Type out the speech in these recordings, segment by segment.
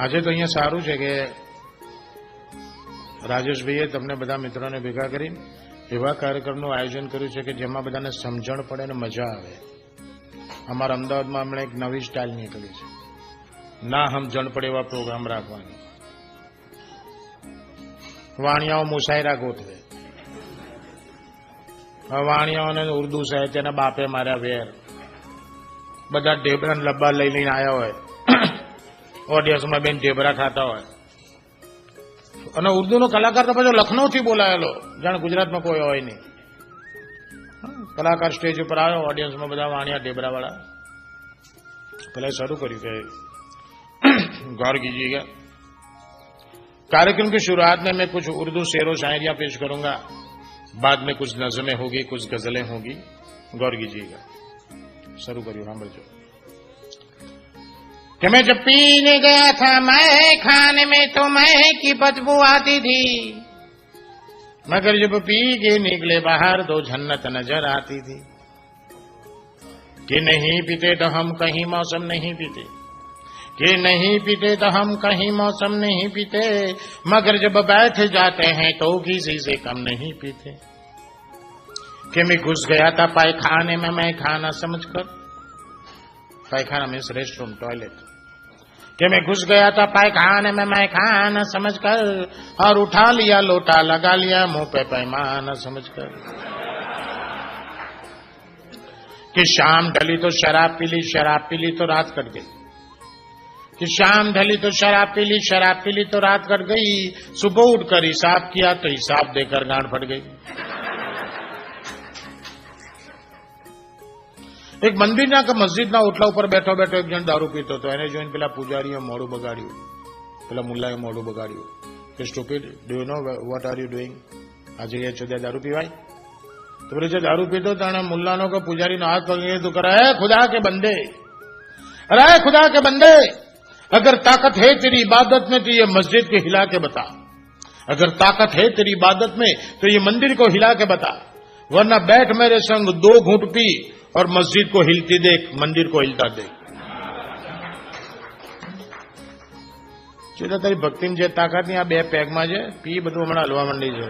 આજે તો અહીંયા સારું છે કે રાજેશભાઈએ તમને બધા મિત્રોને ભેગા કરી એવા કાર્યક્રમનું આયોજન કર્યું છે કે જેમાં બધાને સમજણ પડે અને મજા આવે. અમારા અમદાવાદમાં હમણાં એક નવી સ્ટાઇલ નીકળી છે. ના સમજણ પડે એવા પ્રોગ્રામ રાખવાનો. વાણિયાઓ મુસાયરા ગોઠવે વાણિયાઓને ઉર્દુ સાહિત્યના બાપે માર્યા વેર. બધા ઢેબરાને લબ્બા લઈ લઈને આવ્યા હોય. ઓડિયન્સમાં બેન ઢેબરા ખાતા હોય અને ઉર્દુનો કલાકાર તો પછી લખનૌથી બોલાયેલો જાણે ગુજરાતમાં કોઈ હોય નહીં કલાકાર સ્ટેજ ઉપર આવ્યો ઓડિયન્સમાં બધા વાણિયા ઢેબરા વાળા પેલા શરૂ કર્યું કે गौर कीजिएगा कार्यक्रम की शुरुआत में मैं कुछ उर्दू शेरों शायरियां पेश करूंगा बाद में कुछ नज़में होगी कुछ गजलें होगी गौर कीजिएगा शुरू करियो हाँ बच्चों कि मैं जब पीने गया था मैं खाने में तो मैं की बदबू आती थी। मगर जब पी के निकले बाहर तो जन्नत नज़र आती थी। कि नहीं पीते तो हम कहीं मौसम नहीं पीते। कि नहीं पीते तो हम कहीं मौसम नहीं पीते। मगर जब बैठ जाते हैं तो किसी से कम नहीं पीते। कि मैं घुस गया था, पायखाने में मैं खाना समझकर। पायखाना मीन्स रेस्टरूम टॉयलेट कि मैं घुस गया था पायखाने में मैं खाना समझकर, और उठा लिया, लोटा लगा लिया, मुँह पे पैमाना समझकर। कि शाम ढली तो शराब पी ली शराब पी ली तो रात कट गई। कि शाम ढली तो शराब पी ली शराब पी ली तो रात कट गई। सुबह उठकर हिसाब किया तो हिसाब देकर गांड फट गई। એક મંદિરના કે મસ્જિદના ઓટલા ઉપર બેઠો બેઠો એક જણ દારૂ પીતો હતો એને જોઈને પેલા પૂજારીએ મોડું બગાડ્યું પેલા મુલ્લાએ મોડું બગાડ્યું કે stupid do you know what are you doing આ જગ્યાએ ચોદ્યા દારૂ પીવાય તો પેલો જે દારૂ પીતો તાણે મુલ્લાનો કે પૂજારીનો હાથ પકડીને તું કરે હે ખુદા કે બંદે अरे खुदा के बंदे अगर ताकत है तेरी इबादत में तो ये मस्जिद को हिला के बता अगर ताकत है तेरी इबादत में तो ये मंदिर को हिला के बता वरना बैठ मेरे संग दो घूंट पी और मस्जिद को हिलती देख मंदिर को हिलता देख સીધા તારી ભક્તિમાં જે તાકાત ની આ બે પેગમાં છે પી બધું હમણાં હલવા માંડી છે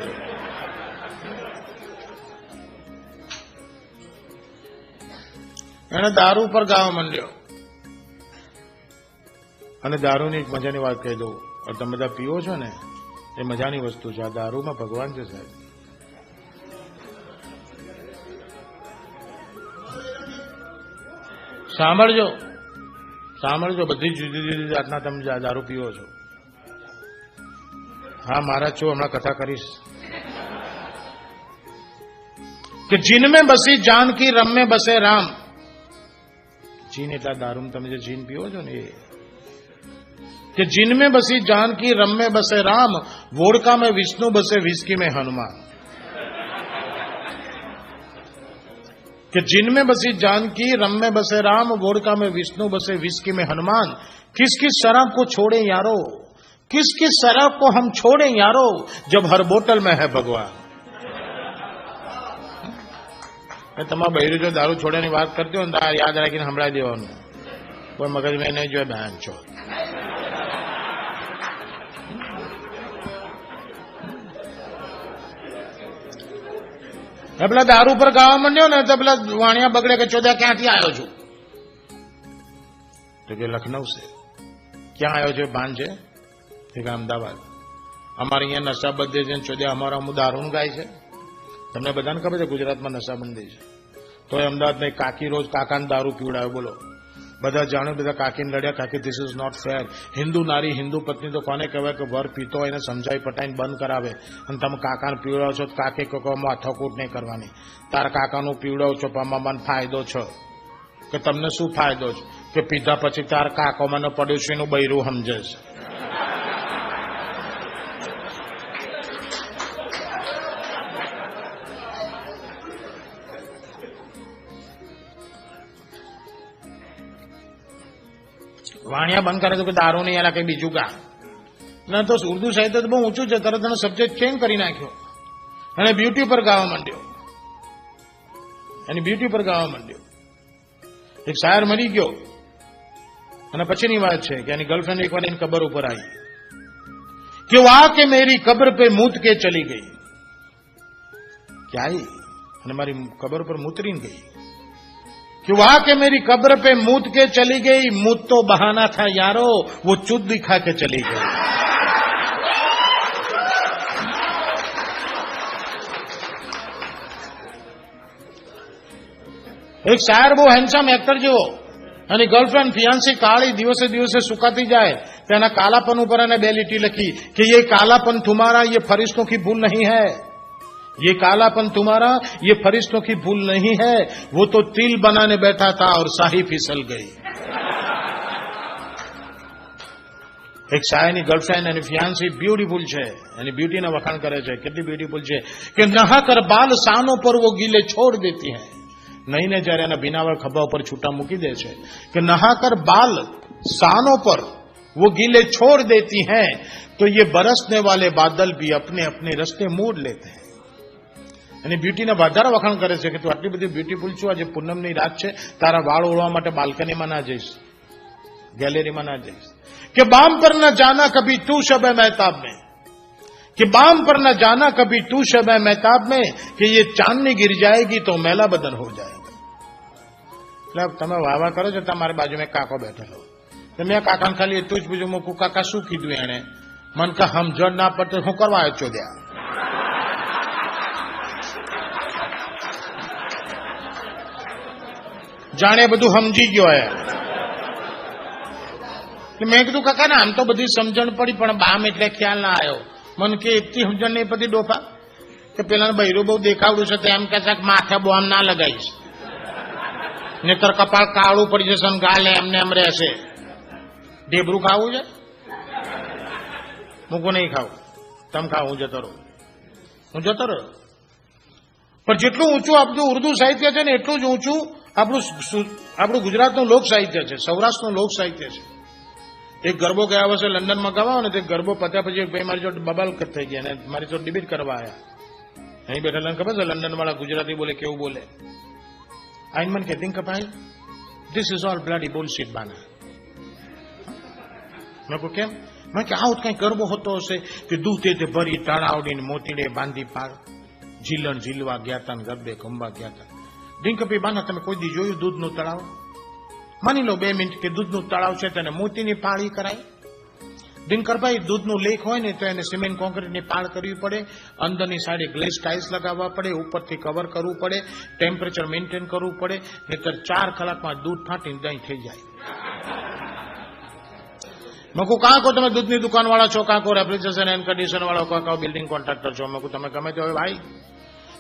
એને દારૂ પર ગાવા માંડ્યો અને દારૂની એક મજાની વાત કહી દઉં અને તમે બધા પીવો છો ને એ મજાની વસ્તુ છે આ દારૂમાં ભગવાન છે સાહેબ સાંભળજો. સાંભળજો, બધી જુદી જુદી જાતના તમે દારૂ પીવો છો. હા, મહારાજ, છો, હમણાં કથા કરીશ. કે જીનમે બસી જાનકી રમે બસે રામ. જીન એટલા દારૂ તમે જે જીન પીવો છો ને એ. કે જીનમે બસી જાનકી રમે બસે રામ. વોડકા મેં વિષ્ણુ બસે, વિસ્કી મેં હનુમાન. कि जिन में बसी जानकी, रम में बसे राम गोरका में विष्णु, बसे विस्की में हनुमान किस किस शराब को छोड़े यारो? किस किस शराब को हम छोड़े यारो, जब हर बोतल में है भगवान? मैं तमाम बहरी जो दारू छोड़ने की बात करती हूँ याद रखी हमारा देवा कोई मगज में नहीं जो है, बहन छोड़ પેલા દારૂ પર ગાવા માંડ્યો ને તો પેલા વાણિયા બગડે કે ચોદ્યા ક્યાંથી આવ્યો છું? તો કે લખનઉ છે. ક્યાં આવ્યો છે ભાન છે? તે કે અમદાવાદ. અમારે અહીંયા નશાબંધી છે ચોદ્યા અમારા અમુક દારૂ ગાય છે. તમને બધાને ખબર છે ગુજરાતમાં નશાબંધી છે. તો અમદાવાદમાં કાકી રોજ કાકાને દારૂ પીવડાવ્યો બોલો. બધા જાણે બધા કાકીને લડ્યા, કાકી this is not fair Hindu નારી, હિન્દુ પત્ની તો કોને કહેવાય કે વર પીતો હોય એને સમજાવી પટાઈને બંધ કરાવે. અને તમે કાકાને પીવડાવો છો કાકે કહો માથાકૂટ નહીં કરવાની. તારા કાકાનું પીવડાવો છો પણ મને ફાયદો છે. કે તમને શું ફાયદો છે? કે પીધા પછી તાર કાકો મને પડ્યું છે, એનું બૈરું સમજે છે. વાણિયા બંધ કરે તો કે દારૂ નહીં એલા કઈ બીજું કા ના તો ઉર્દુ સાહિત્ય તો બહુ ઊંચું છે તરત એનો સબ્જેક્ટ ચેન્જ કરી નાખ્યો અને બ્યુટી પર ગાવા માંડ્યો એની બ્યુટી પર ગાવા માંડ્યો એક શાયર મરી ગયો અને પછીની વાત છે કે એની ગર્લફ્રેન્ડ એકવાર એની કબર ઉપર આવી કે वो आके मेरी कब्र पे मूत के चली गई કે आई અને મારી કબર પર મૂતરીને ગઈ कि वो आके मेरी कब्र पे मूत के चली गई मूत तो बहाना था यारो वो चुद दिखा के चली गई એક શાયર બહુ હેન્ડસમ એક્ટર જેવો અને ગર્લફ્રેન્ડ ફિયાન્સી કાળી દિવસે દિવસે સુકાતી જાય તેના કાલાપન ઉપર એને બે લીટી લખી કે ये कालापन तुम्हारा ये फरिश्तों की भूल नहीं है ये कालापन तुम्हारा ये फरिश्तों की भूल नहीं है वो तो तिल बनाने बैठा था और शाही फिसल गई એક શાયરની ગર્લફ્રેન્ડ એની ફિયાન્સી બ્યુટીફુલ છે એની બ્યુટીના વખાણ કરે છે કેટલી બ્યુટીફુલ છે કે નહાકર બાલ સાનો પર वो गीले छोड़ देती है નહીને જ્યારે એના ભીનાવા ખભા ઉપર છૂટા મૂકી દે છે કે નહાકર બાલ સાનો પર वो गीले छोड़ देती हैं तो ये बरसने वाले बादल भी अपने अपने रस्ते मोड़ लेते हैं અને બ્યુટીને વધારે વખાણ કરે છે કે તું આટલી બધી બ્યુટીફુલ છું, આજે પૂનમની રાત છે, તારા વાળ ઓળવા માટે બાલ્કનીમાં ના જઈશ ગેલેરીમાં ના જઈશ. કે બામ પર ના જાના કભી તું શબે મહેતાબ મેં. કે બામ પર ના જાના કભી તું શબે મહેતાબ મેં, કે એ ચાંદની ગીર જાયગી તો મેલા બદલ હો જાયેગા. એટલે તમે વાવા કરો છો, તમારી બાજુ મેં કાકો બેઠેલો. તો મેં કાકાને ખાલી એટલું જ પૂછ્યું, મૂકું કાકા શું કીધું એણે? મન કા સમજણ ના પડતો, હું કરવા આવ્યો ચોદ્યા જાણે બધું સમજી ગયો એ. મેં કીધું, કાકા, ને, આમ તો બધી સમજણ પડી, પણ બામ એટલે ખ્યાલ ના આવ્યો. મન કે, એટલી સમજણ નહીં પડી ડોફા? કે પેલા બૈરું બહુ દેખાવડું છે તેમ કે છે માથે બોમ ના લગાવીશ નહીતર કપાળ કાળું પડી જશે અને ગાલે એમને એમ રહેશે. ઢેબરું ખાવું છે? મૂકું નહીં ખાવું. તમ ખાવ, હું જતો રહું. હું જતો રહ્યો. પણ જેટલું ઊંચું આપણું ઉર્દુ સાહિત્ય છે ને, એટલું જ ઊંચું આપણું આપણું ગુજરાતનું લોક સાહિત્ય છે, સૌરાષ્ટ્રનું લોક સાહિત્ય છે. એક ગરબો ગયા વર્ષે લંડનમાં ગવાયો ને તે ગરબો પત્યા પછી ભાઈ મારી જોડે બબાલ થઈ ગયા અને મારી જોડે ડિબેટ કરવા આવ્યા અહીં બેઠેલા ખબર છે લંડન વાળા ગુજરાતી બોલે કેવું બોલે? આઈન મન કહેતી કે ભાઈ this is all bloody bullshit બાના. મેં કહું કેમ? મેં કે આવું કઈ ગરબો હોતો હશે કે દૂધે તે ભરી, તળાવડીને મોતીડે બાંધી પાર જીલણ ઝીલવા ગયા તા ગરબે ખંભા ગયા તા. ડિંકપી બાના તમે કોઈ દી જોયું દૂધનું તળાવ માની લો બે મિનિટ કે દૂધનું તળાવ છે તેને મોતીની પાળી કરાય દિનકરભાઈ દૂધનું લેખ હોય ને તો એને સિમેન્ટ કોન્ક્રીટની પાળ કરવી પડે અંદરની સાઈડે ગ્લેસ ટાઇલ્સ લગાવવા પડે ઉપરથી કવર કરવું પડે ટેમ્પરેચર મેન્ટેન કરવું પડે નહીતર ચાર કલાકમાં દૂધ ફાટીને દહીં થઈ જાય મકુ કાંકો તમે દૂધની દુકાન વાળા છો કાંકો રેફ્રિજરેશન એન્ડ કન્ડિશન વાળો કાંકો બિલ્ડિંગ કોન્ટ્રાક્ટર છો મકુ તમે ગમે તે હોય ભાઈ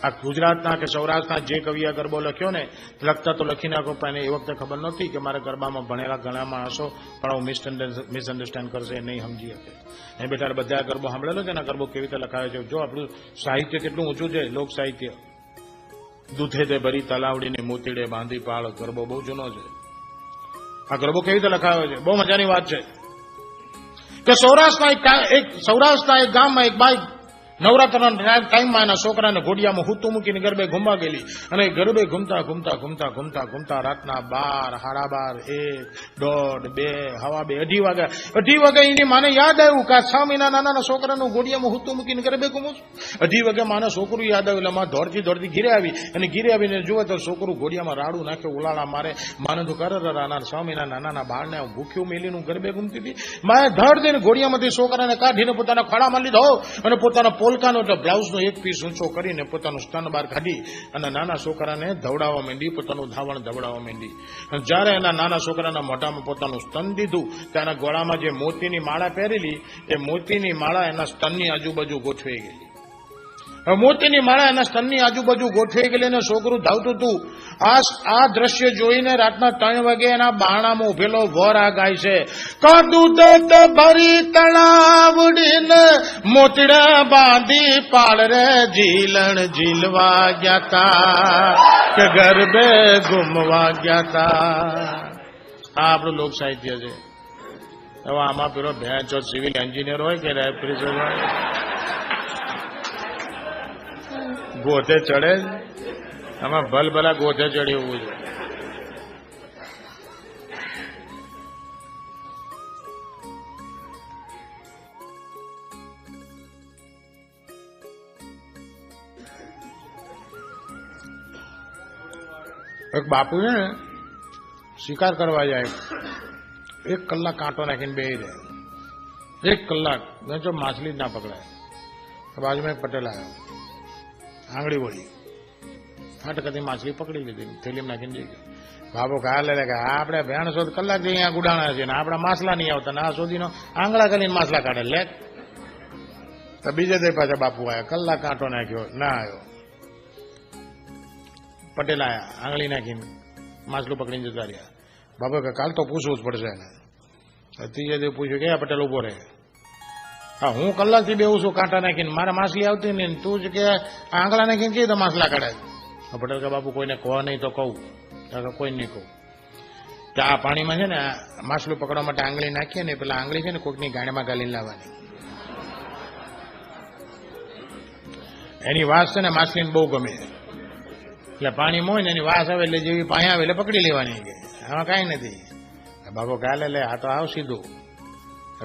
આ ગુજરાતના કે સૌરાષ્ટ્રના જે કવિએ ગરબો લખ્યો ને, લખતા તો લખી નાખો પણ એને એ વખતે ખબર નહોતી કે મારા ગરબામાં ભણેલા ઘણા માણસો પણ હું મિસઅન્ડરસ્ટેન્ડ કરશે નહીં સમજી શકે. એ બેઠા બધા ગરબો સાંભળેલો છે ને ગરબો કેવી રીતે લખાયો છે? જો આપણું સાહિત્ય કેટલું ઊંચું છે, લોક સાહિત્ય. દૂધે તે ભરી તલાવડીને મોતીડે બાંધી પાળ, ગરબો બહુ જૂનો છે. આ ગરબો કેવી રીતે લખાયો છે? બહુ મજાની વાત છે. કે સૌરાષ્ટ્રના એક સૌરાષ્ટ્રના એક ગામમાં એક બાઈ નવરાત્રના ટાઈમમાં એના છોકરાને ઘોડિયામાં હુતું મૂકીને ગરબે ઘૂમવા ગયેલી. અને ગરબે ઘૂમતા ઘૂમતા ઘૂમતા ઘૂમતા ઘૂમતા રાતના બાર, હાડા બાર, એક, દોઢ, બે, હવા બે, અઢી વાગ્યા અઢી વાગે એની માને યાદ આવ્યું કે છ મહિના નાના છોકરાનું ઘોડિયામાં હુતું મૂકીને ગરબે ઘૂમું છું. અઢી વાગે માને છોકરું યાદ આવ્યું, એટલે માં દોડતી દોડતી ઘીરે આવી. અને ઘીરે આવીને જુએ તો છોકરું ઘોડિયામાં રાડું નાખે ઉલાળા મારે. માને તો કર રાના છ મહિના નાના બાળને ભૂખ્યું મેલીનું ગરબે ઘૂમતી હતી. માએ ધડ દઈને ઘોડિયામાંથી છોકરાને કાઢીને પોતાના ખડામાં લીધો. અને પોતાના પોલકાનો બ્લાઉઝનો એક પીસ ઊંચો કરીને પોતાનું સ્તન બહાર કાઢી અને નાના છોકરાને ધવડાવવા માંડી, પોતાનું ધાવણ ધવડાવવા માંડી. અને જ્યારે એના નાના છોકરાના મોઢામાં પોતાનું સ્તન દીધું ત્યારે ગોળામાં જે મોતીની માળા પહેરેલી, એ મોતીની માળા એના સ્તનની આજુબાજુ ગોઠવાઈ હવે મોતીની માળા એના સ્તનની આજુબાજુ ગોઠવી ગયેલી અને છોકરું ધાવતું હતું. આ આ દ્રશ્ય જોઈને રાતના ત્રણ વાગે એના બાણામાં ઉભેલો વર આ ગાય છે. કાદું દત ભરી તળાવડીને મોતડા બાંધી પાળ રે ઝીલણ ઝીલવા ગયા તા, કે ગરબે ગુમવા ગયા તા. આ આપણું લોક સાહિત્ય છે. હવે આમાં પેલો ભેંચો સિવિલ એન્જિનિયર હોય કે રેફ્રિજરેટર હોય? ગોધે ચડે આમાં ભલભલા ગોધે ચડે એવું છે એક બાપુ છે ને શિકાર કરવા જાય. એક કલાક કાંટો નાખીને બે રહે. એક કલાક જો માછલી જ ના પકડાય. બાજુમાં એક પટેલ આવ્યો. આંગળી વળી. ફાટકથી માછલી પકડી લીધી, થેલીમાં નાખીને જઈ ગયો. બાબો કા લે કે આપણે ભેણ શોધ કલાકથી અહીંયા ગુડાણા છે ને આપણા માછલા નહીં આવતા ને આ શોધીનો આંગળા કરીને માછલા કાઢે. લે. તો બીજે દે પાછા બાપુ આવ્યા કલાક કાંટો નાખ્યો, ના આવ્યો પટેલ આયા, આંગળી નાખીને માછલું પકડીને જતા રહ્યા. બાબા કે કાલ તો પૂછવું જ પડશે એને ત્રીજે દિવસ પૂછ્યું કે પટેલ ઊભો રહે. હા, હું કલાકથી બેવું છું, કાંટા નાખીને. મારે માછલી આવતી નહીં તું જ કે આંગળા નાખીને કઈ તો માછલા કાઢે પટેલ કે બાપુ કોઈને કહો નહીં તો કહું. કે કોઈ નહીં કહું. તો આ પાણીમાં છે ને માછલું પકડવા માટે આંગળી નાખીએ ને પેલા આંગળી છે ને કોઈકની ગાણીમાં ગાલીને લાવવાની. એની વાસ છે ને માછલીને બહુ ગમે. એટલે પાણીમાં હોય ને એની વાસ આવે એટલે જેવી પાણી આવે એટલે પકડી લેવાની કે. આમાં કાંઈ નથી. બાપુ ગાલે લે, આ તો આવ સીધું.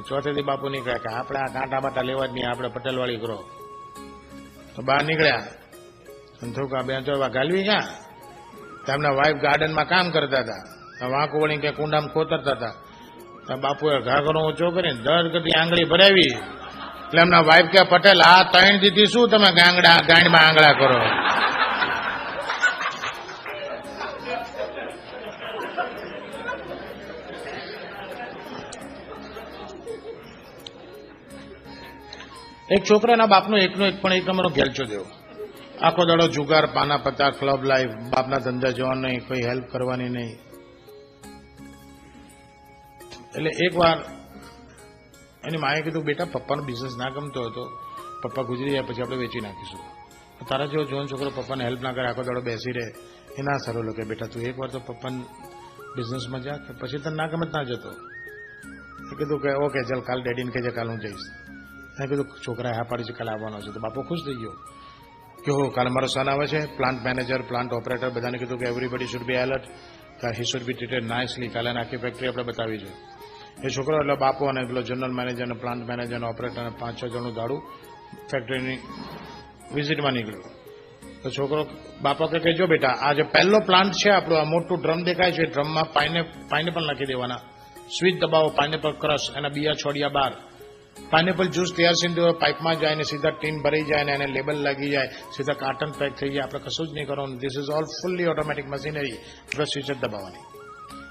ચોથેથી બાપુ નીકળ્યા કે આપણે આ કાંટા બાટા લેવા જ નહીં, આપણે પટેલવાળી કરો તો બહાર નીકળ્યા. સંથોકા બે ચોવા ગાલવી ગયા. તેમના વાઈફ ગાર્ડનમાં કામ કરતા હતા. વાંકો વળી કે કુંડામાં કોતરતા હતા. બાપુએ ઘાઘરો ઊંચો કરીને દર કદી આંગળી ભરાવી. એટલે એમના વાઈફ કે, પટેલ, આ ત્રણ દીધી શું તમે ગાંગડા ગાંડમાં આંગળા કરો? એક છોકરાના બાપનો એકનો એક પણ એક અમારો ઘેલચો દેવો આખો દાડો જુગાર પાના પત્તા ક્લબ લાઈફ બાપના ધંધા જવાનું નહીં, કોઈ હેલ્પ કરવાની નહીં. એટલે એકવાર એની માએ કીધું, બેટા, પપ્પાનો બિઝનેસ ના ગમતો હતો. પપ્પા ગુજરી જાય પછી આપણે વેચી નાખીશું. તારા જેવો જોન છોકરો પપ્પાને હેલ્પ ના કરે, આખો દાડો બેસી રહે. એ ના સારું લાગે, બેટા, તું એકવાર તો પપ્પાને બિઝનેસમાં જા પછી તને ના ગમે ના જતો. કીધું કે, ઓકે, ચાલ, કાલ ડેડીને કહેજે, કાલ હું જઈશ. મેં કીધું, છોકરાએ હા પાડી છે, કાલે આવવાનો છે. તો બાપો ખુશ થઈ ગયો. કે હો, કાલે મારો સન આવે છે પ્લાન્ટ મેનેજર પ્લાન્ટ ઓપરેટર બધાને કીધું કે everybody should be alert he should be treated nicely કાલે આખી ફેક્ટરી આપણે બતાવી છે. એ છોકરો એટલે બાપો અને પેલો જનરલ મેનેજર અને પ્લાન્ટ મેનેજર અને ઓપરેટર અને પાંચ છ જણનું દાડું ફેક્ટરીની વિઝિટમાં નીકળ્યું. તો છોકરો બાપા કે કહેજો બેટા, આ જે પહેલો પ્લાન્ટ છે આપણો, આ મોટું ડ્રમ દેખાય છે ડ્રમમાં પાઈને પાઇનેપલ નાખી દેવાના. સ્વીચ દબાવો પાઇનેપલ ક્રશ એના બિયા છોડ્યા બાર. પાઇનેપલ જ્યુસ તૈયાર છે પાઇપમાં જાય ને સીધા ટીન ભરાઈ જાય ને એને લેબલ લાગી જાય, સીધા કાર્ટન પેક થઈ જાય, આપણે કશું જ નહીં કરવાનું. This is all fully automatic machinery આપણે સ્વિચ જ દબાવવાની.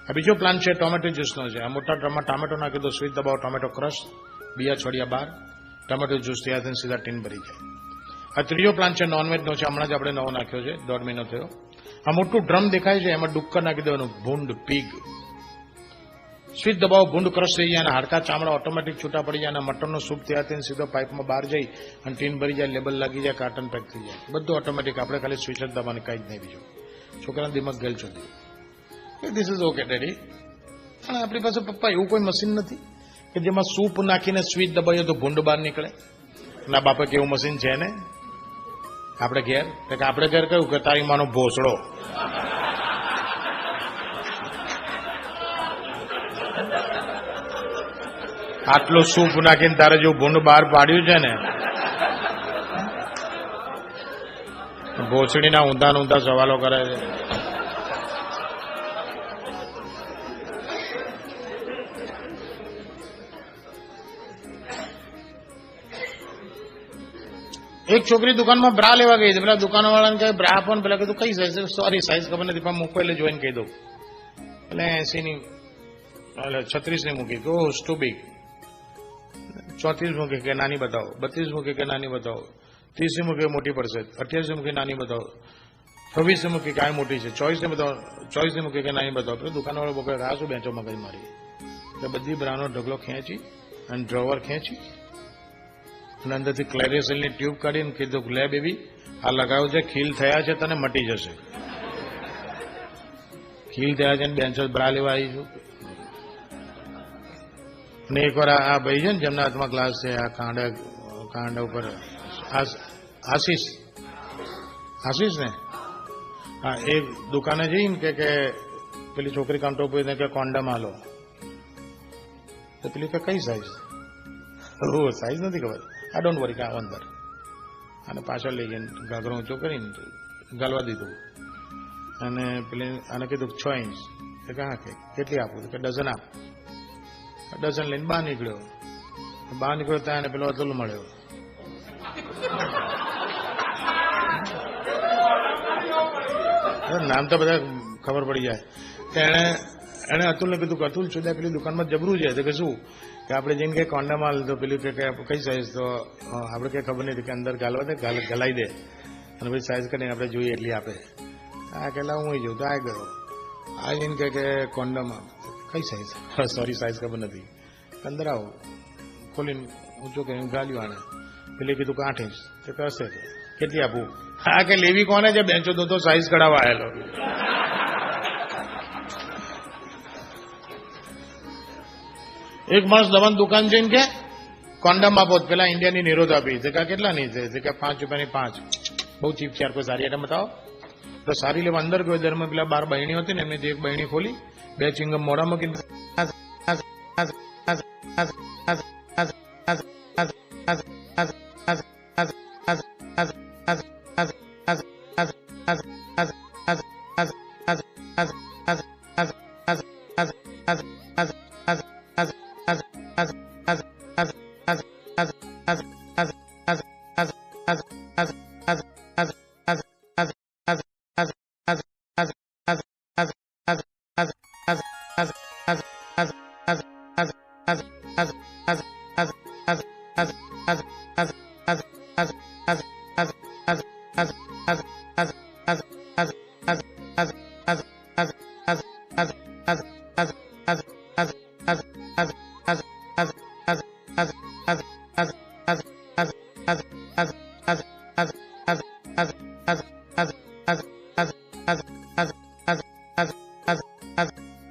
આ બીજો પ્લાન છે ટોમેટો જ્યુસનો છે. આ મોટા ડ્રમમાં ટામેટો નાખી દો સ્વીટ દબાવો, ટોમેટો ક્રશ બિયા છોડ્યા બાર, ટમેટો જ્યુસ તૈયાર થઈને સીધા ટીન ભરી જાય. આ ત્રીજો પ્લાન છે નોનવેજનો છે. હમણાં જ આપણે નવો નાખ્યો છે, દોઢ મહિનો થયો. આ મોટું ડ્રમ દેખાય છે, એમાં ડુક્કર નાખી દેવાનું, ભૂંડ પીગ સ્વીટ દબાવો ભૂંડ ક્રશ થઈ જાય અને હાડકા ચામડા ઓટોમેટિક છૂટા પડી જાય અને મટનનો સૂપ તૈયાર થઈને સીધો પાઇપમાં બહાર જઈ અને ટીન ભરી જાય, લેબલ લાગી જાય, કાર્ટન પેક થઈ જાય. બધું ઓટોમેટિક. આપણે ખાલી સ્વિચ જ દબાવવાની કાંઈ જ નહીં બીજું. છોકરાના દિમાગ ગયેલ છોડી ધીસ ઇઝ ઓકે ડેડી પણ આપણી પાસે પપ્પા એવું કોઈ મશીન નથી કે જેમાં સૂપ નાખીને સ્વીચ દબાવીએ તો ભૂંડ બહાર નીકળે? ના, બાપે કેવું મશીન છે ને? આપણે ઘેર? કે આપણે ઘેર કહ્યું કે તારી માનો ભોસડો. આટલો સૂપ નાખીને તારે જેવું ભૂંડ બહાર પાડ્યું છે ને, ભોસડીના ઊંધા ઊંધા સવાલો કરે છે. એક છોકરી દુકાનમાં બ્રા લેવા ગઈ હતી પેલા દુકાનવાળાને કહે, બ્રા આપો પેલા કીધું કઈ સાઈઝ સોરી સાઈઝ ખબર નથી, પણ મૂકો એટલે જોઈને કહી દઉં. એટલે એસીની એટલે છત્રીસની મૂકી. ઓહ ટુ બિગ ચોત્રીસ મૂકે કે નાની બતાવો, બત્રીસ મૂકી કે નાની બતાવો, ત્રીસી મૂકી મોટી પડશે, અઠ્યાસી મૂકી નાની બતાવો, છવ્વીસી મૂકી કે મોટી છે ચોવીસની બતાવો ચોવીસની મૂકે કે નાની બતાવો. પેલો દુકાનવાળો બોકે આ બેંચો મગજ મારી? એટલે બધી બ્રાનો ઢગલો ખેંચી અને ડ્રોવર ખેંચી અને અંદરથી ક્લેરેસલની ટ્યુબ કાઢીને કીધું લે બેબી, આ લગાવ્યું છે, ખીલ થયા છે, તને મટી જશે. ખીલ થયા છે બેન્ચો બ્રા લેવા આવી છું. અને એકવાર આ ભાઈ છે ને, જેમના હાથમાં ગ્લાસ છે, આ કાંડા કાંડા ઉપર આશીષ. આશીષ ને? હા, એ દુકાને જઈને કે કે પેલી છોકરી ઉપર જઈને કે કોન્ડમ હાલો. તો પેલી કે કઈ સાઈઝ ઓ સાઈઝ નથી ખબર. આ ડોન્ટ વરી કા અંદર. અને પાછળ લઈ જઈને ઘાઘરો ઊંચો કરીને ગાલવા દીધું. અને પેલી આને કીધું, છ ઇંચ કે, હા, કે કેટલી આપું? કે, ડઝન આપ. ડઝન લઈને બહાર નીકળ્યો. બહાર નીકળ્યો ત્યાં પેલો અતુલ મળ્યો. નામ તો બધા ખબર પડી જાય. તો એણે અતુલને કીધું કે અતુલ છુદા પેલી દુકાનમાં જબરું છે? તો કે શું? કે આપણે જઈને કે કોંડામાં લીધો, પેલું કે કઈ સાઈઝ તો આપણે કઈ ખબર નથી કે અંદર ગાલવા દે ગાલ ગલાઈ દે. અને પછી સાઈઝ કરીને આપણે જોઈએ એટલી આપે. આ કેટલા હું જોઉં, તો આ ગયો. આ જઈને કે કોન્ડોમાં કઈ સાઈઝ સોરી સાઈઝ ખબર નથી. અંદર આવો ખોલીને ઊંચો કે ગાલ્યું આને. એટલે કીધું કે આઠ ઇંચ તો કશે કેટલી આપું? હા કે લેવી કોને છે? બેંચો તો તો સાઈઝ કઢાવવા આવેલો. એક માણસ દવાની દુકાન જઈને કે કોન્ડમ આપો. પેલા ઇન્ડિયાની નિરોધ આપી. તે કા કેટલાની છે? કે પાંચ રૂપિયાની પાંચ. બહુ ચીપ છે યાર કોઈ સારી આઈટમ બતાવો. તો સારી લેવા અંદર ગયો ધર્મ પેલા બાર બહેણી હતી ને એમની એક બહેણી ખોલી, બે ચિંગમ મોઢામાં કીધું